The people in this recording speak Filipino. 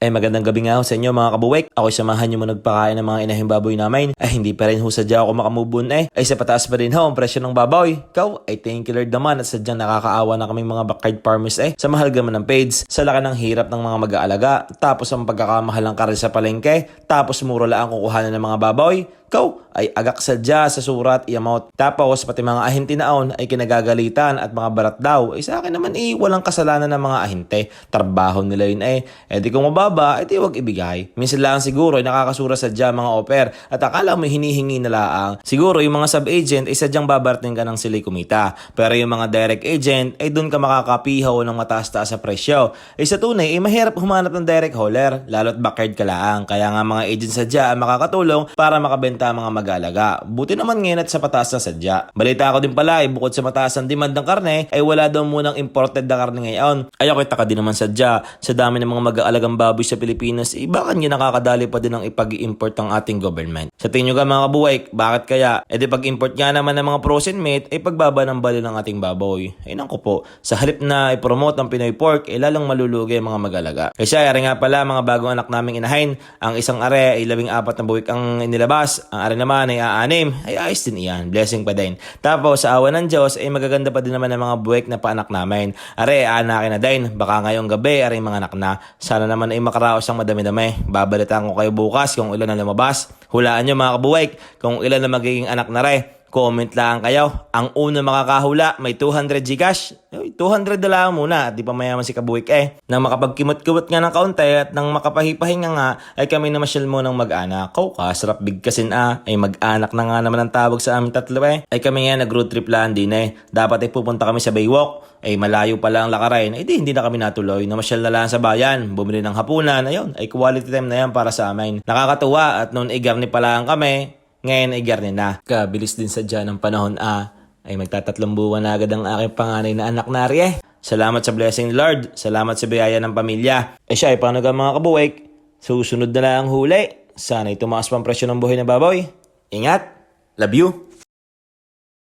Eh magandang gabi nga ho sa inyo mga kabuwek. Ako'y samahan nyo mo nagpakain ng mga inahing baboy namin. Ay hindi pa rin ho sadya ako makamubun eh. Ay sa pataas pa rin ho ang presyo ng baboy. Ikaw ay thank you Lord naman at sadyang nakakaawa na kaming mga backyard farmers eh. Sa mahal gaman ng page, sa laki ng hirap ng mga mag-aalaga, tapos ang pagkakamahal ng karil sa palengke, tapos mura lang ang kukuhanan ng mga baboy. Ikaw ay agak sadya sa surat iyamot. Tapos pati mga ahente naon ay kinagagalitan at mga barat daw. Eh sa akin naman eh walang kasalanan ng mga ahente. Trabaho nila yun eh. Eh di kung mababa, eh di wag ibigay. Minsan lang siguro ay nakakasura sadya mga oper at akala mo hinihingi na laang. Siguro yung mga sub-agent ay sadyang babarating ka ng sila kumita. Pero yung mga direct agent ay doon ka makakapihaw ng mataas-taas sa presyo. Eh sa tunay, eh mahirap humanap ng direct hauler, lalo't backyard ka laang. Kaya nga mga agent sadya ang makakatulong para makabenta ang mga mag-alaga. Buti naman ngayon at sa pataas na sadya. Balita ako din pala, eh, bukod sa mataas ang demand ng karne, ay wala daw munang imported na karne ngayon. Ay ako taka din naman sadya. Sa dami ng mga mag-aalagang baboy sa Pilipinas, eh bakit nyo nakakadali pa din ang ipag-import ng ating government? Sa tingin nyo ka mga kabuhay, bakit kaya? E di pag-import nga naman ng mga frozen meat, ay pagbaba ng bali ng ating baboy. Ay nako po, sa halip na i-promote ang Pinoy pork, ay lalong malulugi ang mga mag-alaga. Kasi nga pala mga bagong anak naming inahin, ang isang are ay labing apat na buwik ang inilabas, ang are naman ay aanim, ay ayos din iyan, blessing pa din. Tapos sa awa ng Diyos, ay magaganda pa din naman ang mga buwik na paanak namin. Are, aanakin na din, baka ngayong gabi, are mga anak na. Sana naman ay makaraos ang madami-dami. Babalitaan ko kayo bukas kung ilan na lumabas. Hulaan nyo mga kabuwik kung ilan na magiging anak na re. Comment lang kayo. Ang una makakahula, may 200 Gcash. Uy, 200 na lang muna at di pa mayaman si Kabuik eh. Nang makapagkimot-kimot nga ng kaunti at nang makapahipahinga nga, ay kami na masyal mo ng mag-anak. Ko, kasarap bigkasin ah. Ay mag-anak na nga naman ang tawag sa amin tatlo eh. Ay kami nga nag-road trip lang din eh. Dapat ay pupunta kami sa Baywalk. Ay malayo pala ang lakarin. Ay di, hindi na kami natuloy. Namasyal na lang sa bayan. Bumili ng hapunan. Ayun, ay quality time na yan para sa amin. Nakakatuwa at noon ay garni pa lang kami. Ngayon ay garni na. Kabilis din sadya ng panahon ah. Ay magtatatlong buwan na agad ang aking panganay na anak na ari eh. Salamat sa blessing Lord. Salamat sa biyaya ng pamilya. Eh siya ay paano ka mga kabuwik? Susunod na lang ang huli. Sana'y tumaas pa presyo ng buhay na baboy. Ingat. Love you.